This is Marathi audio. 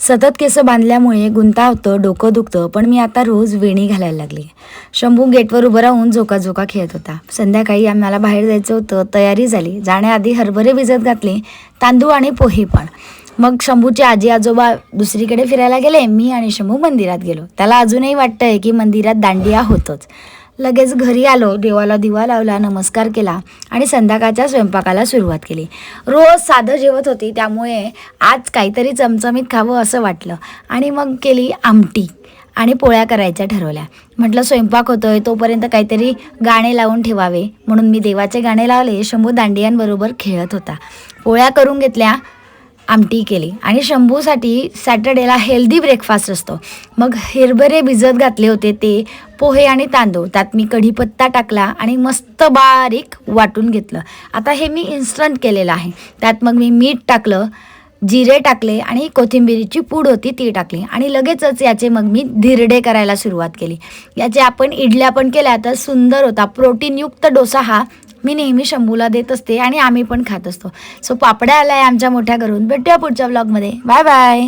सतत केस बांधल्यामुळे गुंता डोकं दुखतं पण मी आता रोज वेणी घालायला लागली. शंभू गेटवर उभं राहून झोकाझोका खेळत होता. संध्याकाळी आम्हाला बाहेर जायचं होतं तयारी झाली. जाण्याआधी हरभरे भिजत घातले तांदूळ आणि पोहे पण. मग शंभूचे आजी आजोबा दुसरीकडे फिरायला गेले मी आणि शंभू मंदिरात गेलो. त्याला अजूनही वाटतंय की मंदिरात दांडिया होतोच. लगेच घरी आलो देवाला दिवा लावला नमस्कार केला आणि संध्याकाळच्या स्वयंपाकाला सुरुवात केली. रोज साधं जेवत होती त्यामुळे आज काहीतरी चमचमीत खावं असं वाटलं. आणि मग केली आमटी आणि पोळ्या करायच्या ठरवल्या. म्हटलं स्वयंपाक होतो आहे तोपर्यंत काहीतरी गाणे लावून ठेवावे. म्हणून मी देवाचे गाणे लावले शंभू दांडियांबरोबर खेळत होता. पोळ्या करून घेतल्या आमटी केली. आणि शंभूसाठी सॅटर्डेला हेल्दी ब्रेकफास्ट असतो. मग हिरभरे भिजत घातले होते ते पोहे आणि तांदूळ. त्यात मी कढीपत्ता टाकला आणि मस्त बारीक वाटून घेतलं. आता हे मी इन्स्टंट केलेलं आहे. त्यात मग मी मीठ टाकलं जिरे टाकले आणि कोथिंबिरीची पूड होती ती टाकली. आणि लगेचच याचे मग मी धिरडे करायला सुरुवात केली. याचे आपण इडल्या पण केल्या तर सुंदर होता. प्रोटीनयुक्त डोसा हा मी नेहमी शंभूला देत असते आणि आम्ही पण खात असतो. सो पापड्या आलाय आमच्या मोठ्या घरून. भेटूया पुढच्या ब्लॉगमध्ये बाय बाय